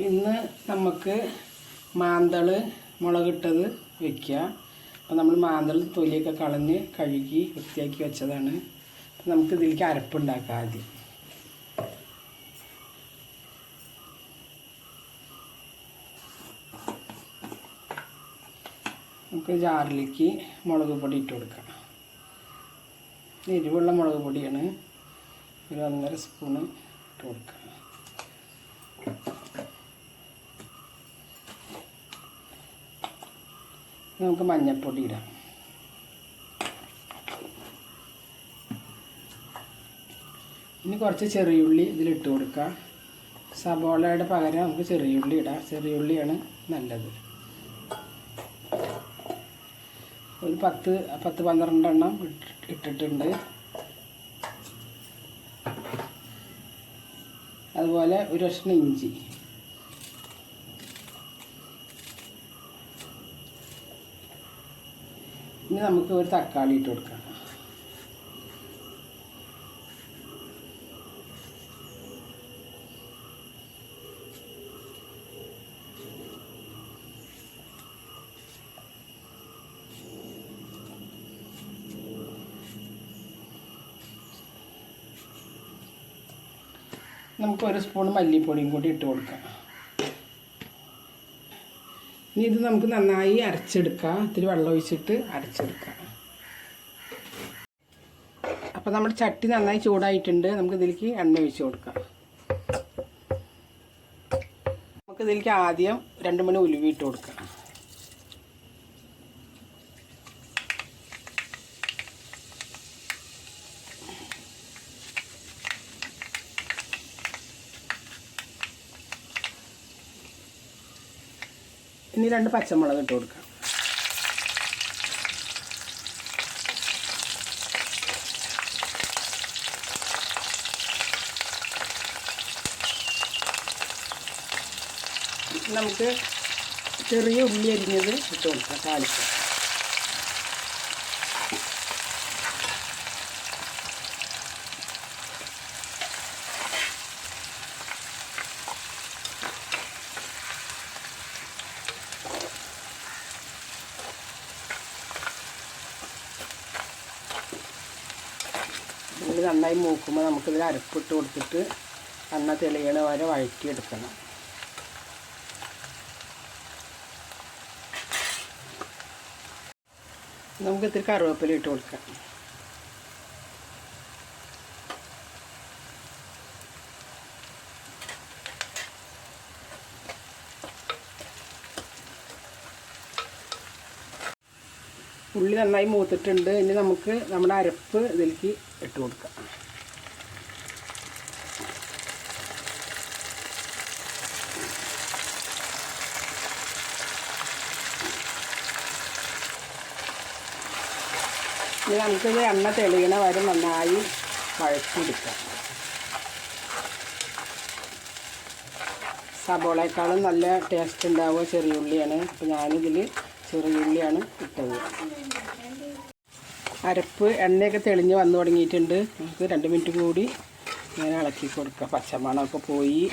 ഇന്ന് നമുക്ക് മാന്തൾ മുളകിട്ടത് വെക്കുക. അപ്പോൾ നമ്മൾ മാന്തൾ തൊലിയൊക്കെ കളഞ്ഞ് കഴുകി വൃത്തിയാക്കി വെച്ചതാണ്. അപ്പോൾ നമുക്ക് ഇതിലേക്ക് അരപ്പുണ്ടാക്കാം ആദ്യം. നമുക്ക് ജാറിലേക്ക് മുളക് പൊടി ഇട്ട് കൊടുക്കാം. എരിവുള്ള മുളക് പൊടിയാണ്. ഒരു ഒന്നര സ്പൂണ് ഇട്ട് കൊടുക്കാം. നമുക്ക് മഞ്ഞൾപ്പൊടി ഇടാം. ഇനി കുറച്ച് ചെറിയുള്ളി ഇതിലിട്ട് കൊടുക്കുക സബോളയുടെ പകരം നമുക്ക് ചെറിയുള്ളി ഇടാം. ചെറിയുള്ളിയാണ് നല്ലത്. ഒരു പത്ത് പത്ത് പന്ത്രണ്ടെണ്ണം എണ്ണം ഇട്ടിട്ടുണ്ട്. അതുപോലെ ഒരു കഷ്ണം ഇഞ്ചി. ഇനി നമുക്ക് ഒരു തക്കാളി ഇട്ട് കൊടുക്കാം. നമുക്ക് ഒരു സ്പൂൺ മല്ലിപ്പൊടിയും കൂടി ഇട്ട് കൊടുക്കാം. ഇനി ഇത് നമുക്ക് നന്നായി അരച്ചെടുക്കാം. ഇത്തിരി വെള്ളം ഒഴിച്ചിട്ട് അരച്ചെടുക്കാം. അപ്പോൾ നമ്മുടെ ചട്ടി നന്നായി ചൂടായിട്ടുണ്ട്. നമുക്ക് ഇതിലേക്ക് എണ്ണ ഒഴിച്ച് കൊടുക്കാം. നമുക്ക് ഇതിലേക്ക് ആദ്യം രണ്ട് മണി ഉലുവിട്ട് കൊടുക്കാം. ഇനി രണ്ട് പച്ചമുളക് ഇട്ട് കൊടുക്കാം. നമുക്ക് ചെറിയ ഉള്ളി അരിഞ്ഞത് ഇട്ട് കൊടുക്കാം താളിക്കാം. ഇത് നന്നായി മൂക്കുമ്പോൾ നമുക്കിതിൽ അരപ്പിട്ട് കൊടുത്തിട്ട് എണ്ണ തെളിയണ വരെ വഴറ്റിയെടുക്കണം. നമുക്ക് ഇത്തിരി കറിവേപ്പില ഇട്ട് കൊടുക്കാം. ഉള്ളി നന്നായി മൂത്തിട്ടുണ്ട്. ഇനി നമുക്ക് നമ്മുടെ അരപ്പ് ഇതിലേക്ക് ഇട്ട് കൊടുക്കാം. ഇനി നമുക്കിത് എണ്ണ തെളിയണ വരെ നന്നായി വഴച്ചെടുക്കാം സബോളേക്കാളും നല്ല ടേസ്റ്റ് ഉണ്ടാവുക ചെറിയ ഉള്ളിയാണ്. അപ്പോൾ ഞാനിതിൽ ചെറിയുള്ളിയാണ് ഇട്ടത്. അരപ്പ് എണ്ണയൊക്കെ തെളിഞ്ഞ് വന്നു തുടങ്ങിയിട്ടുണ്ട്. നമുക്ക് രണ്ട് മിനിറ്റ് കൂടി ഇങ്ങനെ ഇളക്കി കൊടുക്കാം. പച്ചമണമൊക്കെ പോയി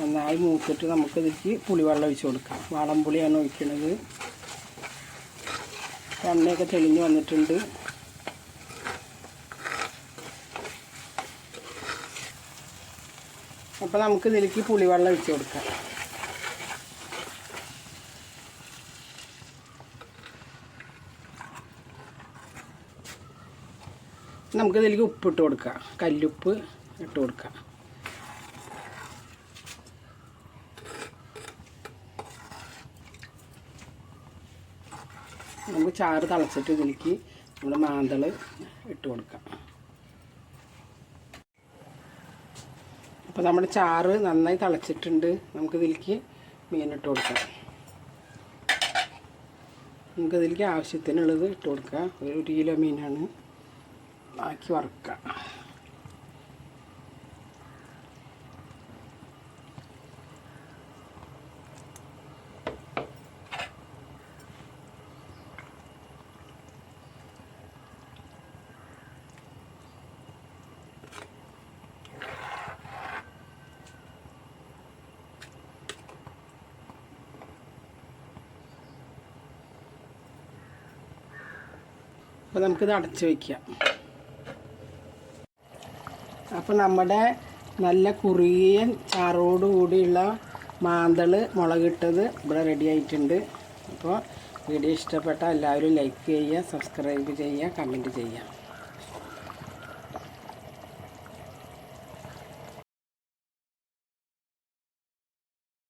നന്നായി മൂത്തിട്ട് നമുക്കിതിലേക്ക് പുളിവെള്ളം ഒഴിച്ച് കൊടുക്കാം. വാളംപുളിയാണ് ഒഴിക്കുന്നത് എണ്ണയൊക്കെ തെളിഞ്ഞ് വന്നിട്ടുണ്ട്. അപ്പോൾ നമുക്ക് ഇതിലേക്ക് പുളിവെള്ളം ഒഴിച്ച് കൊടുക്കാം. നമുക്ക് ഇതിലേക്ക് ഉപ്പിട്ട് കൊടുക്കാം. കല്ലുപ്പ് ഇട്ട് കൊടുക്കാം. നമുക്ക് ചാറ് തിളച്ചിട്ട് ഇതിലേക്ക് നമ്മൾ മാന്തൾ ഇട്ട് കൊടുക്കാം. അപ്പോൾ നമ്മുടെ ചാറ് നന്നായി തിളച്ചിട്ടുണ്ട്. മീൻ ഇട്ട് കൊടുക്കാം. നമുക്ക് ഇതിലേക്ക് ആവശ്യത്തിനുള്ളത് ഇട്ട് കൊടുക്കാം. ഒരു ഒരു കിലോ മീനാണ്. ബാക്കി വറുക്കാം അപ്പോൾ നമുക്കിത് അടച്ചു വയ്ക്കാം അപ്പോൾ നമ്മുടെ നല്ല കുറിയൻ ചാറോടുകൂടിയുള്ള മാന്തൾ മുളകിട്ടത് ഇവിടെ റെഡി ആയിട്ടുണ്ട്. അപ്പോൾ വീഡിയോ ഇഷ്ടപ്പെട്ട എല്ലാവരും ലൈക്ക് ചെയ്യുക സബ്സ്ക്രൈബ് ചെയ്യുക കമന്റ് ചെയ്യുക.